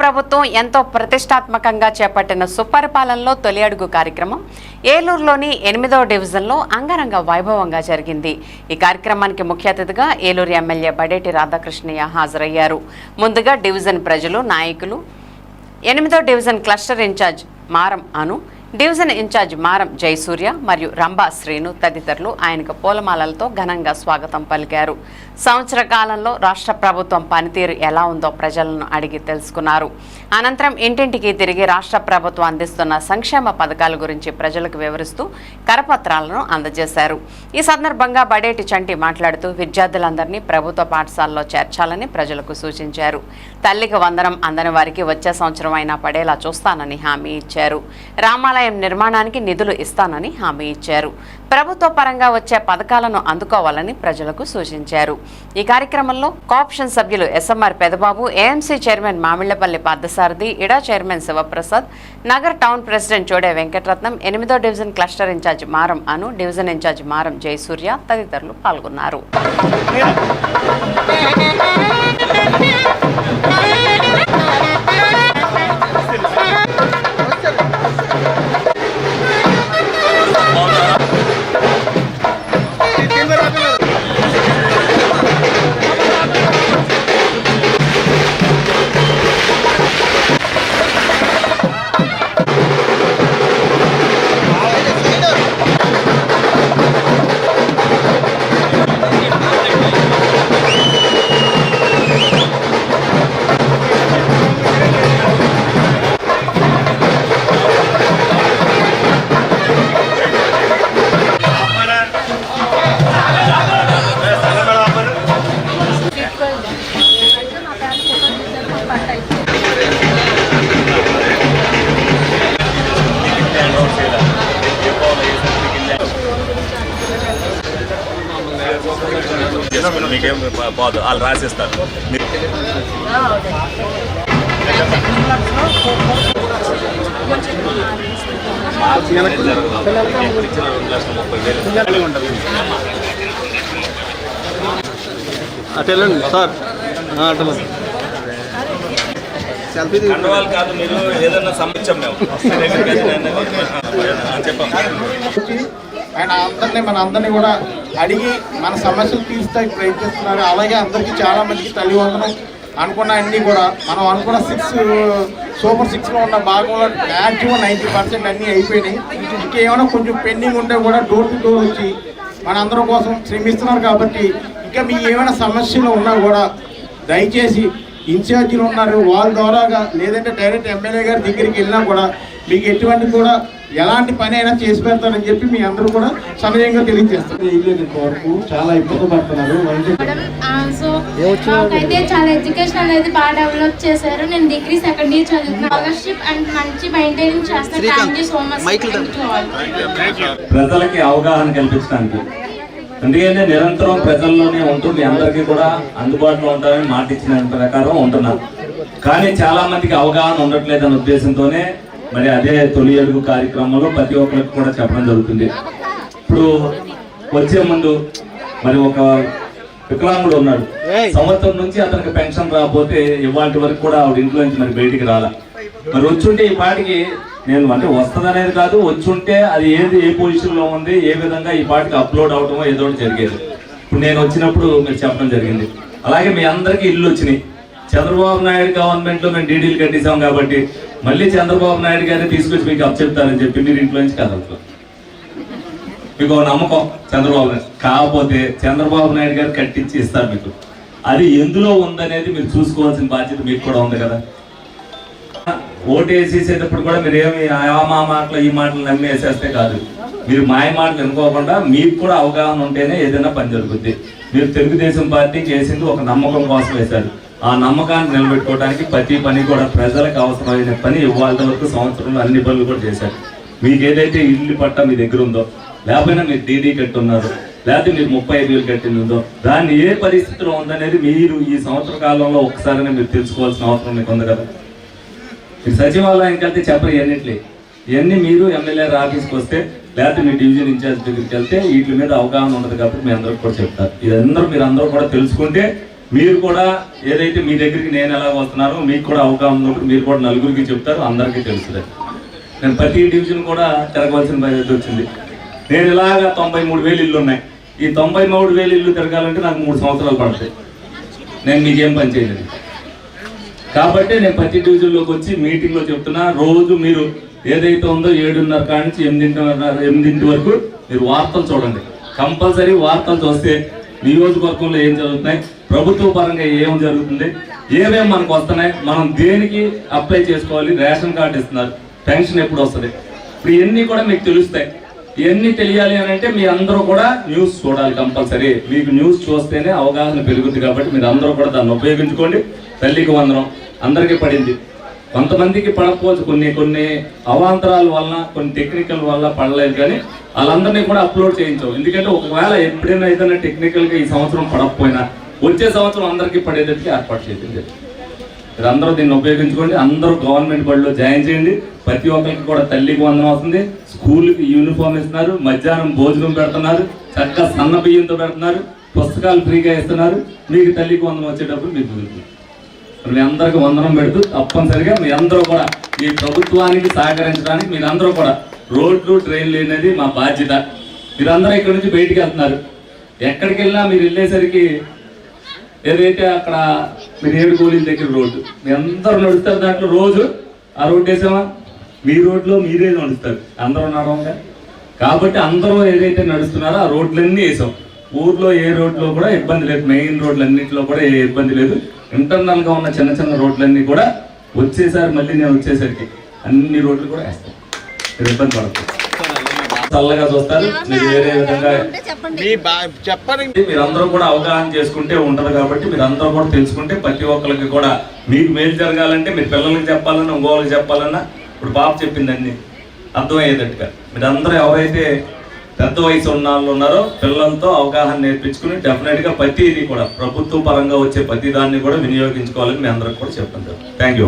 ప్రభుత్వం ఎంతో ప్రతిష్టాత్మకంగా చేపట్టిన సుపరిపాలనలో తొలి అడుగు కార్యక్రమం ఏలూరులోని ఎనిమిదవ డివిజన్లో అంగరంగ వైభవంగా జరిగింది. ఈ కార్యక్రమానికి ముఖ్య అతిథిగా ఏలూరు ఎమ్మెల్యే బడేటి రాధాకృష్ణయ్య హాజరయ్యారు. ముందుగా డివిజన్ ప్రజలు నాయకులు ఎనిమిదో డివిజన్ క్లస్టర్ ఇన్ఛార్జ్ మారం అను డివిజన్ ఇన్ఛార్జ్ మారం జయసూర్య మరియు రంభా శ్రీను తదితరులు ఆయనకు పూలమాలలతో ఘనంగా స్వాగతం పలికారు. సంవత్సర కాలంలో రాష్ట్ర ప్రభుత్వం పనితీరు ఎలా ఉందో ప్రజలను అడిగి తెలుసుకున్నారు. అనంతరం ఇంటింటికి తిరిగి రాష్ట్ర ప్రభుత్వం అందిస్తున్న సంక్షేమ పథకాల గురించి ప్రజలకు వివరిస్తూ కరపత్రాలను అందజేశారు. ఈ సందర్భంగా బడేటి చంటి మాట్లాడుతూ విద్యార్థులందరినీ ప్రభుత్వ పాఠశాలలో చేర్చాలని ప్రజలకు సూచించారు. తల్లికి వందనం అందని వారికి వచ్చే సంవత్సరం అయినా పడేలా చూస్తానని హామీ ఇచ్చారు. రామాలయం నిర్మాణానికి నిధులు ఇస్తానని హామీ ఇచ్చారు. ప్రభుత్వ పరంగా వచ్చే పథకాలను అందుకోవాలని ప్రజలకు సూచించారు. ఈ కార్యక్రమంలో కాప్షన్ సభ్యులు SMR Pedababu AMC chairman Mamillapalli Parthasarathi ఇడా chairman Sivaprasad Nagar town president Chode Venkataratnam ఎనిమిదో డివిజన్ క్లస్టర్ ఇన్ఛార్జ్ మారం అను డివిజన్ ఇన్ఛార్జ్ మారం జయసూర్య తదితరులు పాల్గొన్నారు. మీకేం పోదు వాళ్ళు రాసిస్తారు. అటు వెళ్ళండి సార్. ఆ, అటు. కండవాళ్ళు కాదు మీరు ఏదన్నా సంపించాం మేము. చెప్పాం ఆయన అందరినీ మన అందరినీ కూడా అడిగి మన సమస్యలు తీర్చడానికి ప్రయత్నిస్తున్నారు. అలాగే అందరికీ చాలా మందికి తల్లి వందనం అనుకున్న అన్నీ కూడా మనం అనుకున్న సిక్స్ సూపర్ సిక్స్లో ఉన్న భాగంలో మ్యాక్సిమం నైంటీ పర్సెంట్ అన్నీ అయిపోయినాయి. ఇంకేమైనా కొంచెం పెండింగ్ ఉంటే కూడా డోర్ టు డోర్ వచ్చి మనందరం కోసం శ్రమిస్తున్నారు కాబట్టి ఇంకా మీ ఏమైనా సమస్యలు ఉన్నా కూడా దయచేసి ఇన్ఛార్జీలు ఉన్నారు. వాళ్ళ ద్వారాగా లేదంటే డైరెక్ట్ ఎమ్మెల్యే గారి దగ్గరికి వెళ్ళినా కూడా మీకు ఎటువంటి కూడా ఎలాంటి పని అయినా చేసి పెడతారని చెప్పి మీ అందరూ కూడా సమయంగా తెలియజేస్తారు. వరకు చాలా ఇబ్బంది పడుతున్నారు. నాకైతే చాలా ఎడ్యుకేషన్ అనేది బాగా డెవలప్ చేశారు. నేను డిగ్రీ సెకండ్ ఇయర్ చదువుతున్నాను స్కాలర్షిప్ అండ్ మంచి చేస్తాను ప్రజలకి అవగాహన కల్పించడానికి. ఎందుకంటే నిరంతరం ప్రజల్లోనే ఉంటూ మీ అందరికీ కూడా అందుబాటులో ఉంటారని మాట ఇచ్చిన ప్రకారం ఉంటున్నారు. కానీ చాలా మందికి అవగాహన ఉండట్లేదన్న ఉద్దేశంతోనే మరి అదే తొలి అడుగు కార్యక్రమంలో ప్రతి ఒక్కరికి కూడా చెప్పడం జరుగుతుంది. ఇప్పుడు వచ్చే ముందు మరి ఒక వికలాంగుడు ఉన్నాడు. సంవత్సరం నుంచి అతనికి పెన్షన్ రాకపోతే ఇవాళ వరకు కూడా ఆవిడ ఇంట్లో నుంచి మరి బయటికి రాలా. మరి వచ్చుంటే ఈ పాటికి నేను అంటే వస్తుందనేది కాదు వచ్చుంటే అది ఏది ఏ పొజిషన్లో ఉంది ఏ విధంగా ఈ పాటికి అప్లోడ్ అవటమో ఏదో జరిగేది. ఇప్పుడు నేను వచ్చినప్పుడు మీరు చెప్పడం జరిగింది. అలాగే మీ అందరికీ ఇల్లు వచ్చినాయి. చంద్రబాబు నాయుడు గవర్నమెంట్లో మేము డీడీలు కట్టేసాం కాబట్టి మళ్ళీ చంద్రబాబు నాయుడు గారిని తీసుకొచ్చి మీకు అప్పచెప్తారని చెప్పి మీరు ఇంట్లో నుంచి కదలట్లో మీకు నమ్మకం చంద్రబాబు నాయుడు. కాకపోతే చంద్రబాబు నాయుడు గారు కట్టించి ఇస్తారు మీకు. అది ఎందులో ఉందనేది మీరు చూసుకోవాల్సిన బాధ్యత మీకు కూడా ఉంది కదా. ఓటు వేసేసేటప్పుడు కూడా మీరు ఏమి ఆ మా మాటలు ఈ మాటలు నమ్మి వేసేస్తే కాదు. మీరు మాయ మాటలు అనుకోకుండా మీకు కూడా అవగాహన ఉంటేనే ఏదైనా పని జరుగుద్ది. మీరు తెలుగుదేశం పార్టీ చేసింది ఒక నమ్మకం కోసం వేశారు. ఆ నమ్మకాన్ని నిలబెట్టుకోవడానికి ప్రతి పని కూడా ప్రజలకు అవసరమైన పని ఇవాళ వరకు సంవత్సరంలో అన్ని పనులు కూడా చేశారు. మీకు ఏదైతే ఇల్లు పట్ట మీ దగ్గర ఉందో లేకపోయినా మీరు డీడీ కట్టున్నారు లేకపోతే మీరు ముప్పై ఐదు వేలు కట్టింది ఉందో దాన్ని ఏ పరిస్థితిలో ఉందనేది మీరు ఈ సంవత్సర కాలంలో ఒకసారి మీరు తెలుసుకోవాల్సిన అవసరం మీకు ఉంది కదా? మీరు సచివాలయానికి వెళ్తే చెప్పరు ఇవన్నిట్లే ఇవన్నీ మీరు ఎమ్మెల్యే ఆఫీస్కి వస్తే లేకపోతే మీ డివిజన్ ఇన్ఛార్జ్ దగ్గరికి వెళ్తే వీటి మీద అవగాహన ఉండదు కాబట్టి మీ అందరికి కూడా చెప్తారు. ఇదందరూ మీరు అందరూ కూడా తెలుసుకుంటే మీరు కూడా ఏదైతే మీ దగ్గరికి నేను ఎలా వస్తున్నారో మీకు కూడా అవగాహన ఉన్నప్పుడు మీరు కూడా నలుగురికి చెప్తారు అందరికీ తెలుస్తుంది నేను ప్రతి డివిజన్ కూడా తిరగవలసిన పరిస్థితి వచ్చింది. నేను ఇలాగా తొంభై మూడు వేలు ఇల్లు ఉన్నాయి. ఈ తొంభై మూడు వేలు ఇల్లు తిరగాలంటే నాకు మూడు సంవత్సరాలు పడతాయి. నేను మీకేం పని చేయలేదు కాబట్టి నేను ప్రతి డివిజన్లోకి వచ్చి మీటింగ్లో చెప్తున్నా రోజు మీరు ఏదైతే ఉందో ఏడున్నర కాడ నుంచి ఎనిమిదిన్నర ఎనిమిదింటి వరకు మీరు వార్తలు చూడండి. కంపల్సరీ వార్తలు చూస్తే నియోజకవర్గంలో ఏం జరుగుతున్నాయి? ప్రభుత్వ పరంగా ఏం జరుగుతుంది? ఏమేమి మనకు వస్తున్నాయి? మనం దేనికి అప్లై చేసుకోవాలి? రేషన్ కార్డు ఇస్తున్నారు. పెన్షన్ ఎప్పుడు వస్తుంది? ఇప్పుడు ఇవన్నీ కూడా మీకు తెలుస్తాయి. ఇవన్నీ తెలియాలి అని అంటే మీ అందరూ కూడా న్యూస్ చూడాలి కంపల్సరీ. మీకు న్యూస్ చూస్తేనే అవగాహన పెరుగుతుంది కాబట్టి మీరు అందరూ కూడా దాన్ని ఉపయోగించుకోండి. తల్లికి వందనం. అందరికీ పడింది. కొంతమందికి పడకపోవచ్చు. కొన్ని కొన్ని అవాంతరాల వలన కొన్ని టెక్నికల్ వల్ల పడలేదు కానీ వాళ్ళందరినీ కూడా అప్లోడ్ చేయించవు ఎందుకంటే ఒకవేళ ఎప్పుడైనా ఏదైనా టెక్నికల్గా ఈ సంవత్సరం పడకపోయినా వచ్చే సంవత్సరం అందరికీ పడేటట్టుగా ఏర్పాటు చేసింది మీరు అందరూ దీన్ని ఉపయోగించుకోండి. అందరూ గవర్నమెంట్ బడిలో జాయిన్ చేయండి. ప్రతి ఒక్కరికి కూడా తల్లికి వందనం వస్తుంది. స్కూల్కి యూనిఫామ్ ఇస్తున్నారు. మధ్యాహ్నం భోజనం పెడుతున్నారు. చక్కగా సన్న బియ్యంతో పెడుతున్నారు. పుస్తకాలు ఫ్రీగా ఇస్తున్నారు. మీకు తల్లికి వందనం వచ్చేటప్పుడు మీకు కుదురుతుంది మీ అందరికి వందనం పెడుతూ తప్పనిసరిగా మీ అందరూ కూడా ఈ ప్రభుత్వానికి సహకరించడానికి మీరందరూ కూడా రోడ్లు ట్రైన్లు అనేది మా బాధ్యత. మీరందరూ ఇక్కడ నుంచి బయటికి వెళ్తున్నారు. ఎక్కడికి వెళ్ళినా మీరు వెళ్ళేసరికి ఏదైతే అక్కడ మీరు ఏడు దగ్గర రోడ్డు మీ అందరూ నడుస్తారు దాంట్లో రోజు. ఆ రోడ్డు వేసామా మీ రోడ్లో మీరే నడుస్తారు. అందరూ నడవంగా? కాబట్టి అందరూ ఏదైతే నడుస్తున్నారో ఆ రోడ్లన్నీ వేసాం. ఊర్లో ఏ రోడ్లో కూడా ఇబ్బంది లేదు. మెయిన్ రోడ్లన్నింటిలో కూడా ఏ ఇబ్బంది లేదు. ఇంటర్నల్గా ఉన్న చిన్న చిన్న రోడ్లన్నీ కూడా వచ్చేసారి. మళ్ళీ నేను వచ్చేసరికి అన్ని రోడ్లు కూడా వేస్తాను ఇబ్బంది పడుతుంది చల్లగా చూస్తారు. మీరు వేరే విధంగా చెప్పండి. మీరందరూ కూడా అవగాహన చేసుకుంటే ఉంటది కాబట్టి మీరందరూ కూడా తెలుసుకుంటే ప్రతి ఒక్కరికి కూడా మీకు మేలు జరగాలంటే మీరు పిల్లలకి చెప్పాలన్నా ఇంకోళ్ళకి చెప్పాలన్నా ఇప్పుడు పాప చెప్పింది అన్ని అర్థమయ్యేటట్టుగా. మీరందరూ ఎవరైతే పెద్ద వయసు ఉన్న వాళ్ళు ఉన్నారో పిల్లలతో అవగాహన నేర్పించుకుని డెఫినెట్గా ప్రతిదీ కూడా ప్రభుత్వ పరంగా వచ్చే ప్రతి దాన్ని కూడా వినియోగించుకోవాలని మీ అందరికి కూడా చెప్పండి. Thank you